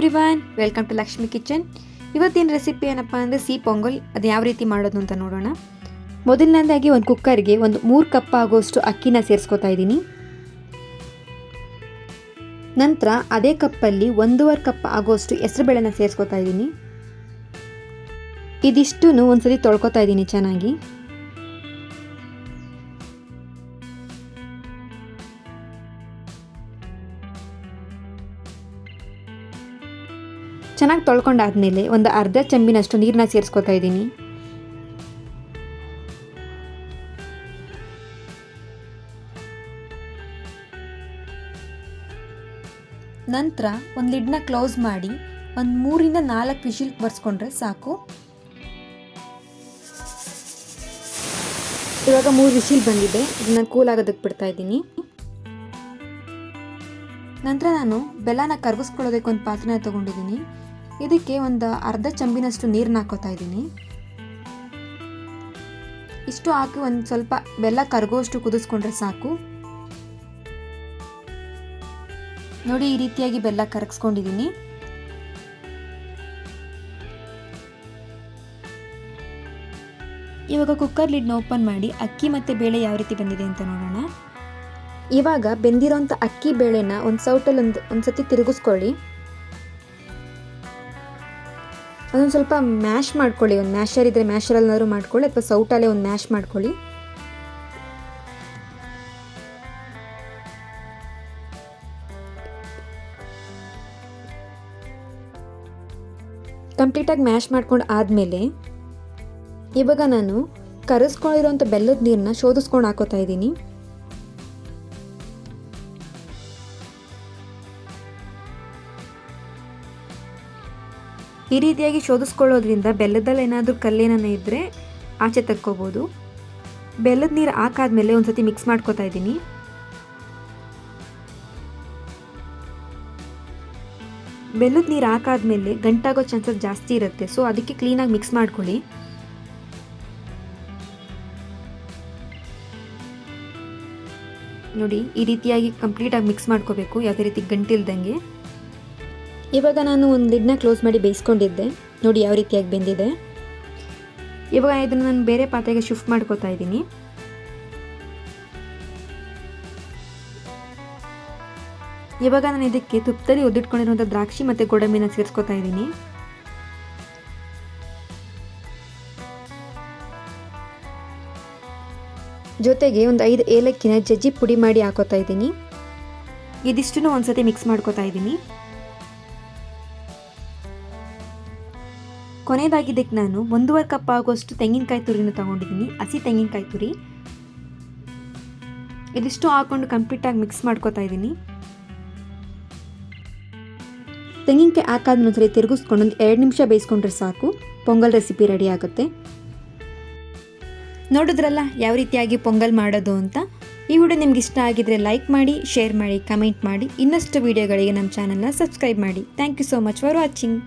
Everyone welcome to Lakshmi kitchen ಇವತ್ತಿನ recipe ಏನಪ್ಪ ಅಂದರೆ ಸಿ ಪೊಂಗಲ್. ಅದು ಯಾವ ರೀತಿ ಮಾಡೋದು ಅಂತ ನೋಡೋಣ. ಮೊದಲನೇದಾಗಿ ಒಂದು ಕುಕ್ಕರ್ಗೆ ಒಂದು ಮೂರು ಕಪ್ ಆಗೋಷ್ಟು ಅಕ್ಕಿನ ಸೇರಿಸ್ಕೊತಾ ಇದ್ದೀನಿ. ನಂತರ ಅದೇ ಕಪ್ಪಲ್ಲಿ ಒಂದೂವರೆ ಕಪ್ ಆಗೋಷ್ಟು ಹೆಸರುಬೇಳೆನ ಸೇರಿಸ್ಕೊತಾ ಇದ್ದೀನಿ. ಇದಿಷ್ಟು ಒಂದ್ಸರಿ ತೊಳ್ಕೊತಾ ಇದ್ದೀನಿ ಚೆನ್ನಾಗಿ. ಚೆನ್ನಾಗಿ ತೊಳ್ಕೊಂಡಾದಮೇಲೆ ಒಂದು ಅರ್ಧ ಚೆಂಬಿನಷ್ಟು ನೀರನ್ನ ಸೇರಿಸ್ಕೊತಾ ಇದ್ದೀನಿ. ನಂತರ ಒಂದು ಲಿಡ್ನ ಕ್ಲೋಸ್ ಮಾಡಿ ಒಂದು ಮೂರಿಂದ ನಾಲ್ಕು ವಿಶಿಲ್ ಬರ್ಸ್ಕೊಂಡ್ರೆ ಸಾಕು. ಇವಾಗ ಮೂರು ವಿಶಿಲ್ ಬಂದಿದೆ, ಇದನ್ನ ಕೂಲ್ ಆಗೋದಕ್ಕೆ ಬಿಡ್ತಾ ಇದ್ದೀನಿ. ನಂತರ ನಾನು ಬೆಲ್ಲನ ಕರಗಿಸ್ಕೊಳ್ಳೋದಕ್ಕೆ ಒಂದು ಪಾತ್ರೆನ ತೊಗೊಂಡಿದ್ದೀನಿ. ಇದಕ್ಕೆ ಒಂದು ಅರ್ಧ ಚಂಬಿನಷ್ಟು ನೀರನ್ನ ಹಾಕೋತಾ ಇದ್ದೀನಿ. ಇಷ್ಟು ಹಾಕಿ ಒಂದು ಸ್ವಲ್ಪ ಬೆಲ್ಲ ಕರಗೋಷ್ಟು ಕುದಿಸ್ಕೊಂಡ್ರೆ ಸಾಕು. ನೋಡಿ, ಈ ರೀತಿಯಾಗಿ ಬೆಲ್ಲ ಕರಗಿಸ್ಕೊಂಡಿದ್ದೀನಿ. ಇವಾಗ ಕುಕ್ಕರ್ ಲಿಡ್ನ ಓಪನ್ ಮಾಡಿ ಅಕ್ಕಿ ಮತ್ತು ಬೇಳೆ ಯಾವ ರೀತಿ ಬಂದಿದೆ ಅಂತ ನೋಡೋಣ. ಇವಾಗ ಬೆಂದಿರೋಂಥ ಅಕ್ಕಿ, ಬೇಳೆನ ಒಂದು ಸೌಟಲ್ಲಿ ಒಂದು ಒಂದು ಸತಿ ತಿರುಗಿಸ್ಕೊಳ್ಳಿ. ಅದೊಂದು ಸ್ವಲ್ಪ ಮ್ಯಾಶ್ ಮಾಡ್ಕೊಳ್ಳಿ, ಒಂದು ಮ್ಯಾಶರ್ ಇದ್ದರೆ ಮ್ಯಾಶರಲ್ಲಾದರೂ ಮಾಡ್ಕೊಳ್ಳಿ, ಅಥವಾ ಸೌಟಲ್ಲೇ ಒಂದು ಮ್ಯಾಶ್ ಮಾಡ್ಕೊಳ್ಳಿ. ಕಂಪ್ಲೀಟಾಗಿ ಮ್ಯಾಶ್ ಮಾಡ್ಕೊಂಡು ಆದಮೇಲೆ, ಇವಾಗ ನಾನು ಕರೆಸ್ಕೊಂಡಿರೋಂಥ ಬೆಲ್ಲದ ನೀರನ್ನ ಶೋಧಿಸ್ಕೊಂಡು ಹಾಕೋತಾ ಇದ್ದೀನಿ. ಈ ರೀತಿಯಾಗಿ ಶೋಧಿಸ್ಕೊಳ್ಳೋದ್ರಿಂದ ಬೆಲ್ಲದಲ್ಲಿ ಏನಾದರೂ ಕಲ್ಲೇನೇ ಇದ್ದರೆ ಆಚೆ ತಕ್ಕೋಬೋದು. ಬೆಲ್ಲದ ನೀರು ಹಾಕಾದ್ಮೇಲೆ ಒಂದು ಸತಿ ಮಿಕ್ಸ್ ಮಾಡ್ಕೋತಾ ಇದ್ದೀನಿ. ಬೆಲ್ಲದ ನೀರು ಹಾಕಾದ್ಮೇಲೆ ಗಂಟಾಗೋ ಚಾನ್ಸಸ್ ಜಾಸ್ತಿ ಇರುತ್ತೆ ಸೊ ಅದಕ್ಕೆ ಕ್ಲೀನಾಗಿ ಮಿಕ್ಸ್ ಮಾಡ್ಕೊಳ್ಳಿ. ನೋಡಿ, ಈ ರೀತಿಯಾಗಿ ಕಂಪ್ಲೀಟಾಗಿ ಮಿಕ್ಸ್ ಮಾಡ್ಕೋಬೇಕು, ಯಾವುದೇ ರೀತಿ ಗಂಟಿಲ್ದಂಗೆ. ಇವಾಗ ನಾನು ಒಂದು ಲಿಡ್ನ ಕ್ಲೋಸ್ ಮಾಡಿ ಬೇಯಿಸ್ಕೊಂಡಿದ್ದೆ. ನೋಡಿ ಯಾವ ರೀತಿಯಾಗಿ ಬೆಂದಿದೆ. ಇವಾಗ ಇದನ್ನು ನಾನು ಬೇರೆ ಪಾತ್ರೆಗೆ ಶಿಫ್ಟ್ ಮಾಡ್ಕೋತಾ ಇದ್ದೀನಿ. ಇವಾಗ ನಾನು ಇದಕ್ಕೆ ತುಪ್ಪದಲ್ಲಿ ಒದ್ದಿಟ್ಕೊಂಡಿರುವಂಥ ದ್ರಾಕ್ಷಿ ಮತ್ತು ಗೋಡಂಬಿನ ಸೇರಿಸ್ಕೊತಾ ಇದ್ದೀನಿ. ಜೊತೆಗೆ ಒಂದು ಐದು ಏಲಕ್ಕಿನ ಜಜ್ಜಿ ಪುಡಿ ಮಾಡಿ ಹಾಕೋತಾ ಇದ್ದೀನಿ. ಇದಿಷ್ಟನ್ನು ಒಂದ್ಸತಿ ಮಿಕ್ಸ್ ಮಾಡ್ಕೋತಾ ಇದ್ದೀನಿ. ಕೊನೆಯದಾಗಿದ್ದಕ್ಕೆ ನಾನು ಒಂದೂವರೆ ಕಪ್ ಆಗೋಷ್ಟು ತೆಂಗಿನಕಾಯಿ ತುರಿನ ತಗೊಂಡಿದ್ದೀನಿ. ಹಸಿ ತೆಂಗಿನಕಾಯಿ ತುರಿ. ಇದಿಷ್ಟು ಹಾಕೊಂಡು ಕಂಪ್ಲೀಟಾಗಿ ಮಿಕ್ಸ್ ಮಾಡ್ಕೋತಾ ಇದ್ದೀನಿ. ತೆಂಗಿನಕಾಯಿ ಹಾಕಾದ ನಂತರ ತಿರುಗಿಸ್ಕೊಂಡು ಒಂದು ಎರಡು ನಿಮಿಷ ಬೇಯಿಸ್ಕೊಂಡ್ರೆ ಸಾಕು. ಪೊಂಗಲ್ ರೆಸಿಪಿ ರೆಡಿ ಆಗುತ್ತೆ. ನೋಡಿದ್ರಲ್ಲ ಯಾವ ರೀತಿಯಾಗಿ ಪೊಂಗಲ್ ಮಾಡೋದು ಅಂತ? ಈ ವಿಡಿಯೋ ನಿಮ್ಗೆ ಇಷ್ಟ ಆಗಿದ್ರೆ ಲೈಕ್ ಮಾಡಿ ಶೇರ್ ಮಾಡಿ ಕಮೆಂಟ್ ಮಾಡಿ. ಇನ್ನಷ್ಟು ವಿಡಿಯೋಗಳಿಗೆ ನಮ್ಮ ಚಾನಲ್ನ ಸಬ್ಸ್ಕ್ರೈಬ್ ಮಾಡಿ. Thank you so much for watching